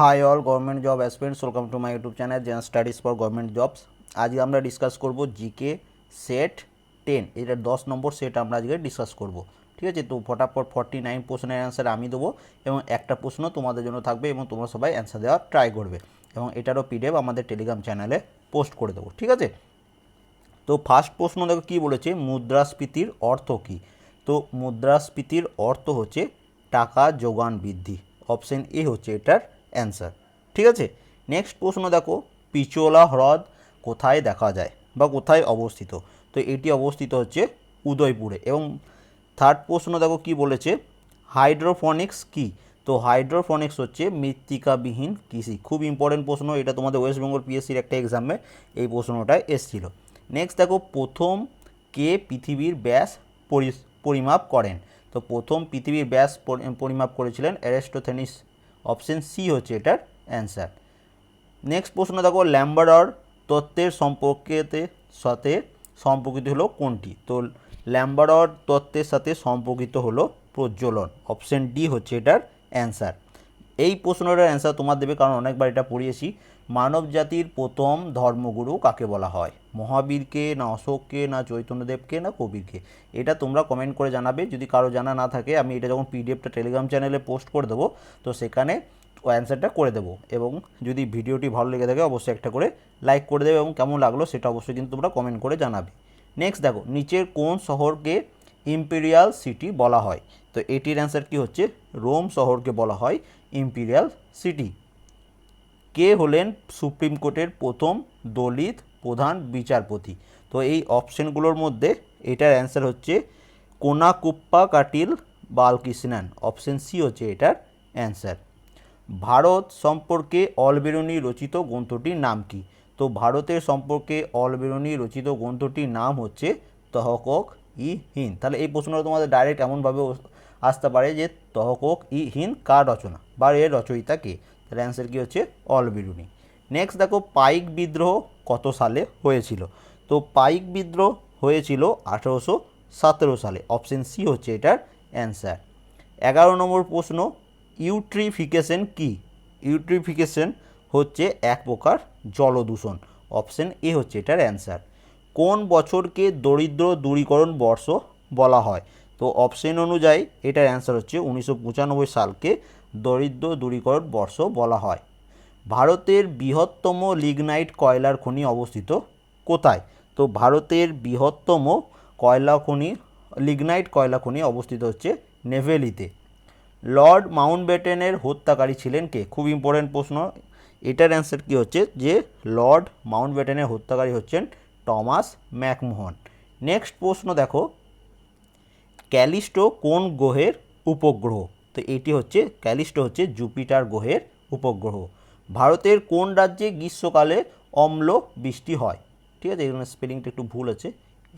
Hi all government job aspirants welcome to my YouTube channel gen studies for government jobs আজকে আমরা discuss করব GK set ten এটা দশ নম্বর set আমরা আজকে ডিসকাস করব। ঠিক আছে? তো ফটাফট ফর্টি নাইন প্রশ্নের অ্যান্সার আমি দেবো এবং একটা প্রশ্ন তোমাদের জন্য থাকবে এবং তোমরা সবাই অ্যান্সার দেওয়ার ট্রাই করবে এবং এটারও পিডিএফ আমাদের টেলিগ্রাম চ্যানেলে পোস্ট করে দেবো। ঠিক আছে? তো ফার্স্ট প্রশ্ন দেখো কী বলেছে? মুদ্রাস্ফীতির অর্থ কী? তো মুদ্রাস্ফীতির অর্থ হচ্ছে টাকা যোগান বৃদ্ধি। অপশন এ হচ্ছে এটার অ্যান্সার ঠিক আছে? নেক্সট প্রশ্ন দেখো, পিচোলা হ্রদ কোথায় দেখা যায় বা কোথায় অবস্থিত? তো এটি অবস্থিত হচ্ছে উদয়পুরে এবং থার্ড প্রশ্ন দেখো কি বলেছে? হাইড্রোফনিক্স কি? তো হাইড্রোফনিক্স হচ্ছে মৃত্তিকাবিহীন কৃষি। খুব ইম্পর্টেন্ট প্রশ্ন, এটা তোমাদের ওয়েস্ট বেঙ্গল পিএসসির একটা এক্সামে এই প্রশ্নটা এসেছিল। নেক্সট দেখো, প্রথম কে পৃথিবীর ব্যাস পরি- পরিমাপ করেন? তো প্রথম পৃথিবীর ব্যাস পরিমাপ করেছিলেন অ্যারিস্টোথেনিস অপশন সি হচ্ছে এটার অ্যান্সার। নেক্সট প্রশ্ন দেখো, ল্যাম্বাডর তত্ত্বের সম্পর্কেতে সাথে সম্পর্কিত হলো কোনটি? তো ল্যাম্বাডর তত্ত্বের সাথে সম্পর্কিত হলো প্রজ্বলন। অপশন ডি হচ্ছে এটার অ্যান্সার। এই প্রশ্নটার অ্যান্সার তোমার দেবে, কারণ অনেকবার এটা পড়িয়েছি। মানব জাতির প্রথম ধর্মগুরু কাকে বলা হয়? মহাবীরকে, না অশোককে, না চৈতন্যদেবকে, না কবিরকে? এটা তোমরা কমেন্ট করে জানাবে। যদি কারও জানা না থাকে, আমি এটা যখন পিডিএফটা টেলিগ্রাম চ্যানেলে পোস্ট করে দেবো, তো সেখানে অ্যান্সারটা করে দেবো। এবং যদি ভিডিওটি ভালো লেগে থাকে, অবশ্যই একটা করে লাইক করে দেবে এবং কেমন লাগল সেটা অবশ্যই কিন্তু তোমরা কমেন্ট করে জানাবে। নেক্সট দেখো, নিচের কোন শহরকে ইম্পেরিয়াল সিটি বলা হয়? তো এটির অ্যান্সার কি হচ্ছে? রোম শহরকে বলা হয় ইম্পেরিয়াল সিটি কে হলেন সুপ্রিম কোর্টের প্রথম দলিত প্রধান বিচারপতি? তো এই অপশনগুলোর মধ্যে এটার অ্যান্সার হচ্ছে কোনাকুপ্পা কাটিল, বালকৃষ্ণান। অপশন সি হচ্ছে এটার অ্যান্সার। ভারত সম্পর্কে অলবেরুনি রচিত গ্রন্থটির নাম কি? তো ভারতের সম্পর্কে অলবেরুনি রচিত গ্রন্থটির নাম হচ্ছে তহকক ই হিন। তাহলে এই প্রশ্নটা তোমাদের ডাইরেক্ট এমনভাবে আসতে পারে যে তহকক ই হিন কার রচনা বা এর রচয়িতা কে? তাহলে অ্যান্সার কী হচ্ছে? অলবেরুনি নেক্সট দেখো, পাইক বিদ্রোহ কত সালে হয়েছিল? তো পাইক বিদ্রোহ হয়েছিল আঠেরোশো সতেরো সালে। অপশন সি হচ্ছে এটার অ্যান্সার এগারো নম্বর প্রশ্ন ইউট্রিফিকেশন কি? ইউট্রিফিকেশন হচ্ছে এক প্রকার জলদূষণ। অপশন এ হচ্ছে এটার অ্যান্সার কোন বছরকে দরিদ্র দূরীকরণ বর্ষ বলা হয়? তো অপশন অনুযায়ী এটার অ্যান্সার হচ্ছে উনিশশো পঁচানব্বই সালকে দরিদ্র দূরীকরণ বর্ষ বলা হয়। ভারতের বৃহত্তম লিগনাইট কয়লার খনি অবস্থিত কোথায়? তো ভারতের বৃহত্তম কয়লা খনি, লিগনাইট কয়লা খনি অবস্থিত হচ্ছে নেভেলিতে। লর্ড মাউন্টব্যাটেনের হত্যাকারী ছিলেন কে? খুব ইম্পর্টেন্ট প্রশ্ন। এটার অ্যান্সার কী হচ্ছে? যে লর্ড মাউন্টব্যাটেনের হত্যাকারী হচ্ছেন টমাস ম্যাকমোহন। নেক্সট প্রশ্ন দেখো। ক্যালিস্টো কোন গ্রহের উপগ্রহ? তো এটি হচ্ছে ক্যালিস্টো হচ্ছে জুপিটার গ্রহের উপগ্রহ। ভারতের কোন রাজ্যে গ্রীষ্মকালে অম্ল বৃষ্টি হয়? ঠিক আছে, এখানে স্পেলিংটা একটু ভুল আছে।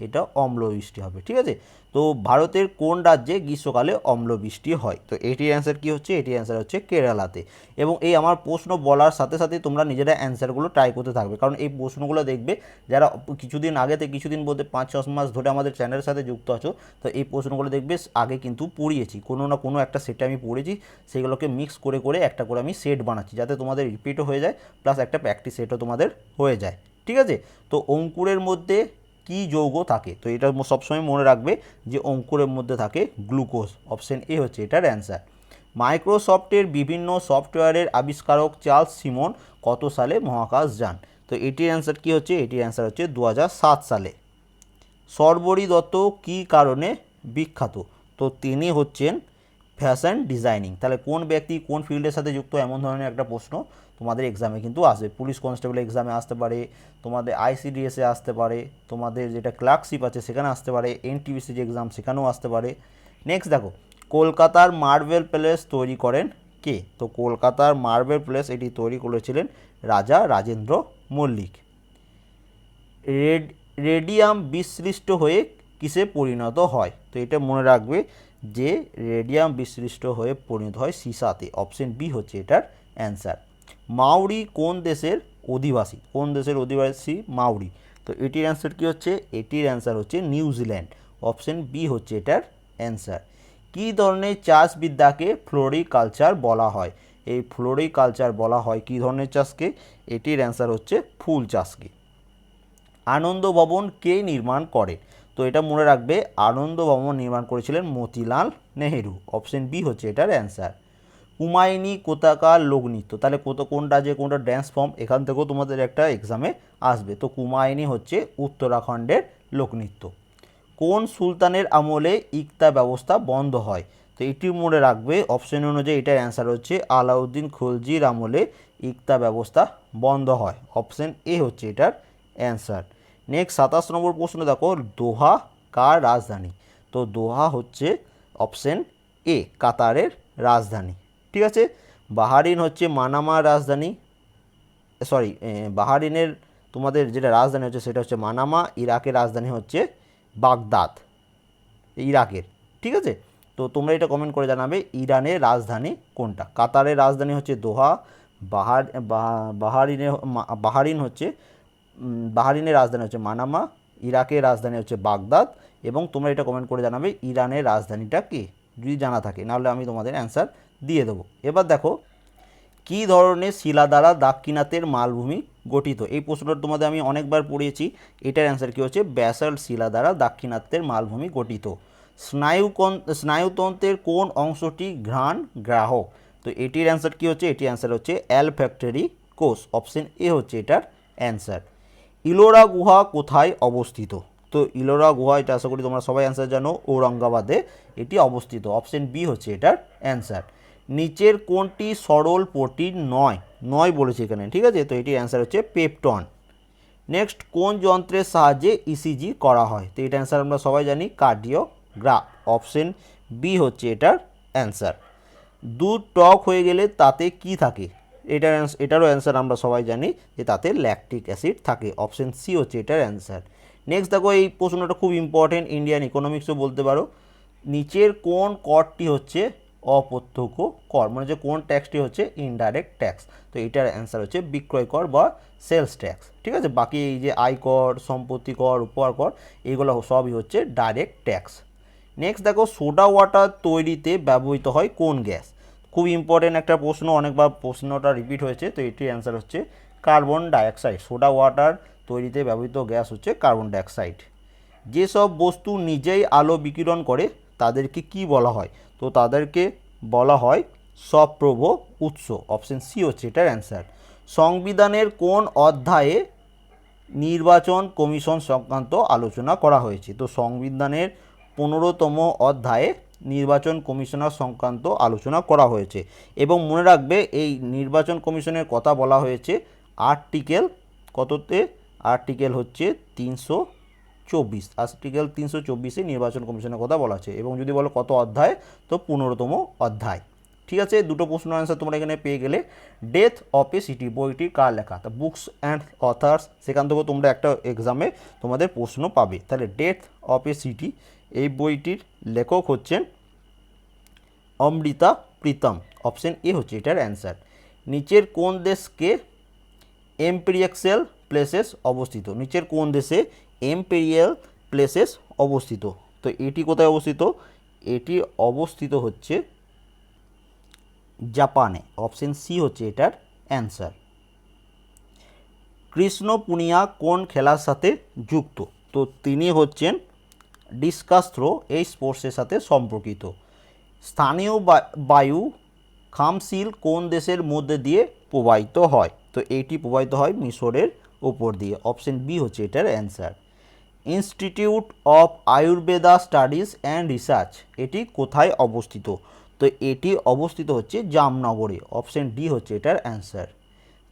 এটা অম্ল বৃষ্টি হবে, ঠিক আছে? তো ভারতের কোন রাজ্যে গ্রীষ্মকালে অম্ল বৃষ্টি হয়? তো এটির অ্যান্সার কী হচ্ছে? এটির অ্যান্সার হচ্ছে কেরালাতে। এবং এই আমার প্রশ্ন বলার সাথে সাথে তোমরা নিজেরা অ্যান্সারগুলো ট্রাই করতে থাকবে। কারণ এই প্রশ্নগুলো দেখবে যারা কিছুদিন আগে থেকে, কিছুদিন বলতে পাঁচ ছ মাস ধরে আমাদের চ্যানেলের সাথে যুক্ত আছো, তো এই প্রশ্নগুলো দেখবে আগে কিন্তু পড়িয়েছি। কোনো না কোনো একটা সেটে আমি পড়েছি, সেগুলোকে মিক্স করে করে একটা করে আমি সেট বানাচ্ছি, যাতে তোমাদের রিপিটও হয়ে যায় প্লাস একটা প্র্যাকটিস সেটও তোমাদের হয়ে যায়, ঠিক আছে? তো অঙ্কুরের মধ্যে কি যৌগ থাকে? তো এটা সবসময় মনে রাখবে যে অঙ্কুরের মধ্যে থাকে গ্লুকোজ। অপশন এ হচ্ছে এটার অ্যান্সার। মাইক্রোসফটের বিভিন্ন সফটওয়্যারের আবিষ্কারক চার্লস সিমন কত সালে মহাকাশ যান? তো এটির অ্যান্সার কি হচ্ছে? এটির অ্যান্সার হচ্ছে দু হাজার সাত সালে। সর্বরী দত্ত কী কারণে বিখ্যাত? তো তিনি হচ্ছেন ফ্যাশন ডিজাইনিং। তাহলে কোন ব্যক্তি কোন ফিল্ডের সাথে যুক্ত? এমন ধরনের একটা প্রশ্ন। তোমাদের এক্সামে কিন্তু আসবে। পুলিশ কনস্টেবল এক্সামে আসতে পারে, তোমাদের আইসিডিএসে আসতে পারে, তোমাদের যেটা ক্লার্কশিপ আছে সেখানে আসতে পারে এনটিভিসি যে এক্সাম সেখানেও আসতে পারে। নেক্সট দেখো, কলকাতার মার্বেল প্যালেস তৈরি করেন কে? তো কলকাতার মার্বেল প্যালেস এটি তৈরি করেছিলেন রাজা রাজেন্দ্র মল্লিক। রেড, রেডিয়াম বিশ্লিষ্ট হয়ে কিসে পরিণত হয়? তো এটা মনে রাখবে যে রেডিয়াম বিশ্লিষ্ট হয়ে পরিণত হয় সিসাতে অপশন বি হচ্ছে এটার অ্যান্সার মাউরি কোন দেশের অধিবাসী? কোন দেশের অধিবাসী? মাউরি। তো এটির অ্যান্সার কি হচ্ছে? এটির অ্যান্সার হচ্ছে নিউজিল্যান্ড অপশন বি হচ্ছে এটার অ্যান্সার কী ধরনের চাষবিদ্যাকে ফ্লোরিকালচার বলা হয়? এই ফ্লোরিকালচার বলা হয় কী ধরনের চাষকে? এটির অ্যান্সার হচ্ছে ফুল চাষকে। আনন্দ ভবন কে নির্মাণ করে? তো এটা মনে রাখবে আনন্দ ভবন নির্মাণ করেছিলেন মতিলাল নেহেরু। অপশন বি হচ্ছে এটার অ্যান্সার কুমায়ুনী কোথাকার লোকনৃত্য? তাহলে কত কোনটা যে কোনটা ড্যান্স ফর্ম এখান থেকেও তোমাদের একটা এক্সামে আসবে। তো কুমায়ুনী হচ্ছে উত্তরাখণ্ডের লোকনৃত্য। কোন সুলতানের আমলে ইকতা ব্যবস্থা বন্ধ হয়? তো এটি মনে রাখবে অপশন অনুযায়ী এটার অ্যান্সার হচ্ছে আলাউদ্দিন খলজির আমলে ইকতা ব্যবস্থা বন্ধ হয়। অপশন এ হচ্ছে এটার অ্যান্সার নেক্সট সাতাশ নম্বর প্রশ্ন দেখো, দোহা কার রাজধানী? তো দোহা হচ্ছে অপশন এ কাতারের রাজধানী। ঠিক আছে? বাহারিন হচ্ছে মানামার রাজধানী। সরি বাহারিনের তোমাদের যেটা রাজধানী হচ্ছে সেটা হচ্ছে মানামা, ইরাকের রাজধানী হচ্ছে বাগদাদ। ইরাকের, ঠিক আছে? তো তোমরা এটা কমেন্ট করে জানাবে, ইরানের রাজধানী কোনটা? কাতারের রাজধানী হচ্ছে দোহা, বাহার বাহারিনের বাহারিন হচ্ছে বাহারিনের রাজধানী হচ্ছে মানামা, ইরাকের রাজধানী হচ্ছে বাগদাদ। এবং তোমরা এটা কমেন্ট করে জানাবে, ইরানের রাজধানীটা কি? যদি জানা থাকে, নাহলে আমি তোমাদের অ্যান্সার দিয়ে দেবো। এবার দেখো, কী ধরনের শিলা দ্বারা দাক্ষিণাত্যের মালভূমি গঠিত? এই প্রশ্নটা তোমাদের আমি অনেকবার পড়িয়েছি, এটার অ্যান্সার কী হচ্ছে? ব্যাসাল্ট শিলা দ্বারা দাক্ষিণাত্যের মালভূমি গঠিত। স্নায়ুকন, স্নায়ুতন্ত্রের কোন অংশটি ঘ্রাণ গ্রাহক? তো এটির অ্যান্সার কী হচ্ছে? এটির অ্যান্সার হচ্ছে অ্যাল ফ্যাক্টরি কোষ। অপশন এ হচ্ছে এটার অ্যান্সার ইলোরা গুহা কোথায় অবস্থিত? তো ইলোরা গুহা, এটা আশা করি তোমরা সবাই অ্যান্সার জানো, ঔরঙ্গাবাদে এটি অবস্থিত। অপশন বি হচ্ছে এটার অ্যান্সার নিচের কোনটি সরল প্রোটিন নয় নয় বলেছে এখানে, ঠিক আছে? তো এটির অ্যান্সার হচ্ছে পেপটন। নেক্সট কোন যন্ত্রের সাহায্যে ইসিজি করা হয়? তো এটা অ্যান্সার আমরা সবাই জানি, কার্ডিওগ্রাফ। অপশন বি হচ্ছে এটার অ্যান্সার দুধ টক হয়ে গেলে তাতে কি থাকে? এটার এটারও অ্যান্সার আমরা সবাই জানি যে তাতে ল্যাকটিক অ্যাসিড থাকে। অপশন সি হচ্ছে এটার অ্যান্সার নেক্সট দেখো এই প্রশ্নটা খুব ইম্পর্টেন্ট ইন্ডিয়ান ইকোনমিক্সও বলতে পারো। নিচের কোন করটি হচ্ছে অপ্রত্যক্ষ কর মানে যে কোন ট্যাক্সটি হচ্ছে ইনডাইরেক্ট ট্যাক্স তো এটার অ্যান্সার হচ্ছে বিক্রয় কর বা সেলস ট্যাক্স ঠিক আছে? বাকি এই যে আয় কর, সম্পত্তি কর, উপহার কর, এগুলো সবই হচ্ছে ডাইরেক্ট ট্যাক্স নেক্সট দেখো সোডা ওয়াটার তৈরিতে ব্যবহৃত হয় কোন গ্যাস? খুব ইম্পর্টেন্ট একটা প্রশ্ন, অনেকবার প্রশ্নটা রিপিট হয়েছে, তো এটির অ্যান্সার হচ্ছে কার্বন ডাইঅক্সাইড সোডা ওয়াটার তৈরিতে ব্যবহৃত গ্যাস হচ্ছে কার্বন ডাইঅক্সাইড। যেসব বস্তু নিজেই আলো বিকিরণ করে, তাদেরকে কি বলা হয়? তো তাদেরকে বলা হয় সপ্রভ উৎস, অপশন সি হচ্ছে এটার অ্যান্সার। সংবিধানের কোন অধ্যায়ে নির্বাচন কমিশন সংক্রান্ত আলোচনা করা হয়েছে? তো সংবিধানের পনেরোতম অধ্যায়ে নির্বাচন কমিশনার সংক্রান্ত আলোচনা করা হয়েছে। এবং মনে রাখবে, এই নির্বাচন কমিশনের কথা বলা হয়েছে আর্টিকেল কততে? আর্টিকেল হচ্ছে তিনশো চব্বিশ। আর্টিকেল তিনশো চব্বিশে নির্বাচন কমিশনের কথা বলা আছে এবং যদি বলো কত অধ্যায়, তো পনেরোতম অধ্যায়। ঠিক আছে? দুটো প্রশ্ন অ্যান্সার তোমরা এখানে পেয়ে গেলে। ডেথ অফ এ সিটি বইটি কার লেখা? তা বুকস অ্যান্ড অথার্স সেখান থেকেও তোমরা একটা এক্সামে তোমাদের প্রশ্ন পাবে। তাহলে ডেথ অফ এ সিটি এই বইটির লেখক হচ্ছেন অমৃতা প্রীতম। অপশন এ হচ্ছে এটার অ্যান্সার নিচের কোন দেশকে এম্পেরিয়াক্সেল প্লেসেস অবস্থিত। নিচের কোন দেশে এম্পেরিয়াল প্লেসেস অবস্থিত? তো এটি কোথায় অবস্থিত? এটি অবস্থিত হচ্ছে জাপানে। অপশন সি হচ্ছে এটার অ্যান্সার কৃষ্ণ পুনিয়া কোন খেলার সাথে যুক্ত? তো তিনি হচ্ছেন ডিসকাস থ্রো এই স্পোর্টসের সাথে সম্পর্কিত। স্থানীয় বায়ু খামসিল কোন দেশের মধ্যে দিয়ে প্রবাহিত হয়? তো এইটি প্রবাহিত হয় মিশরের উপর দিয়ে অপশন বি হচ্ছে এটার answer institute of Ayurveda studies and research এটি কোথায় অবস্থিত? তো এটি অবস্থিত হচ্ছে জামনগরে অপশন ডি হচ্ছে এটার অ্যান্সার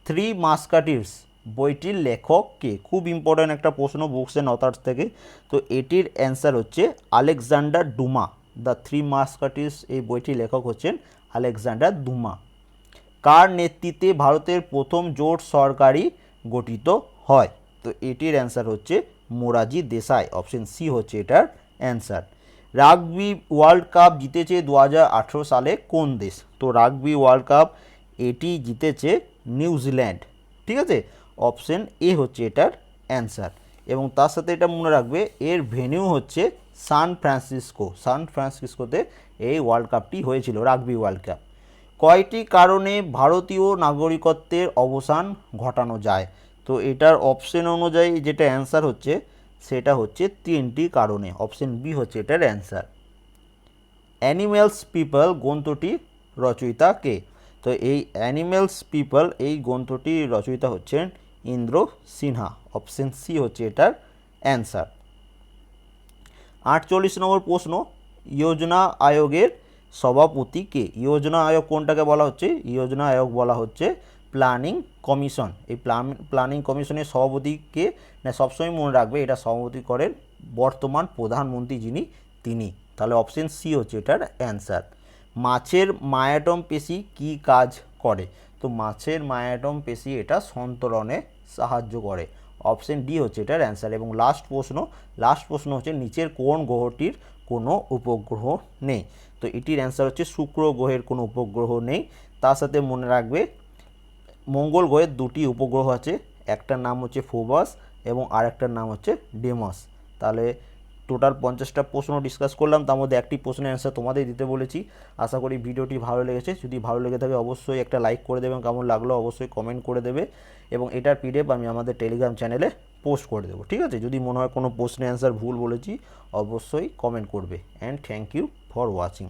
থ্রি মাস্কাটিভস বইটির লেখক কে? খুব ইম্পর্ট্যান্ট একটা প্রশ্ন বুকস অ্যান্ড অথার্স থেকে। তো এটির অ্যান্সার হচ্ছে Alexander Dumas. The three musketeers এই বইটির লেখক হচ্ছেন আলেকজান্ডার ডুমা। কার নেতৃত্বে ভারতের প্রথম জোট সরকারি গঠিত হয়। তো এটির অ্যান্সার হচ্ছে মোরাজি দেশাই। অপশন সি হচ্ছে এটার অ্যান্সার রাগবি ওয়ার্ল্ড কাপ জিতেছে দু হাজার আঠেরো সালে কোন দেশ? তো রাগবি ওয়ার্ল্ড কাপ এটি জিতেছে নিউজিল্যান্ড। ঠিক আছে? অপশন এ হচ্ছে এটার অ্যান্সার এবং তার সাথে এটা মনে রাখবে, এর ভেনিউ হচ্ছে সান ফ্রান্সিসকো। সান ফ্রান্সিসকোতে এই ওয়ার্ল্ড কাপটি হয়েছিল, রাগবি ওয়ার্ল্ড কাপ কয়টি কারণে ভারতীয় নাগরিকত্বের অবসান ঘটানো যায়? তো এটার অপশন অনুযায়ী যেটা অ্যান্সার হচ্ছে, সেটা হচ্ছে তিনটি কারণে। অপশন বি হচ্ছে এটার অ্যান্সার অ্যানিম্যালস পিপল গ্রন্থটি রচয়িতা কে? তো এই অ্যানিম্যালস পিপল এই গ্রন্থটি রচয়িতা হচ্ছেন ইন্দ্র সিনহা। অপশন সি হচ্ছে এটার অ্যান্সার আটচল্লিশ নম্বর প্রশ্ন, যোজনা আয়োগের সভাপতি কে? যোজনা আয়োগ কোনটাকে বলা হচ্ছে? যোজনা আয়োগ বলা হচ্ছে প্ল্যানিং কমিশন। এই প্ল্যান প্ল্যানিং কমিশনের সভাপতি কে? না, সবসময় মনে রাখবে এটা সভাপতি করেন বর্তমান প্রধানমন্ত্রী যিনি, তিনি। তাহলে অপশন সি হচ্ছে এটার অ্যান্সার। মাছের মায়াটম পেশি কি কাজ করে? তো মাছের মায়াটম পেশি এটা সন্তরণে সাহায্য করে। অপশন ডি হচ্ছে এটার অ্যান্সার। এবং লাস্ট প্রশ্ন লাস্ট প্রশ্ন হচ্ছে নিচের কোন গ্রহটির কোনো উপগ্রহ নেই। তো এটির অ্যান্সার হচ্ছে শুক্র গ্রহের কোনো উপগ্রহ নেই। তার সাথে মনে রাখবে, মঙ্গল গ্রহের দুটি উপগ্রহ আছে, একটার নাম হচ্ছে ফোবাস এবং আরেকটার নাম হচ্ছে ডেমাস। তাহলে টোটাল পঞ্চাশটা প্রশ্ন ডিসকাস করলাম, তার মধ্যে একটি প্রশ্নের অ্যান্সার তোমাদের দিতে বলেছি। আশা করি ভিডিওটি ভালো লেগেছে। যদি ভালো লেগে থাকে অবশ্যই একটা লাইক করে দেবে এবং কেমন লাগল অবশ্যই কমেন্ট করে দেবে। এবং এটার পিডিএফ আমি আমাদের টেলিগ্রাম চ্যানেলে পোস্ট করে দেবো, ঠিক আছে? যদি মনে হয় কোনো প্রশ্নের অ্যান্সার ভুল বলেছি, অবশ্যই কমেন্ট করবে। And thank you for watching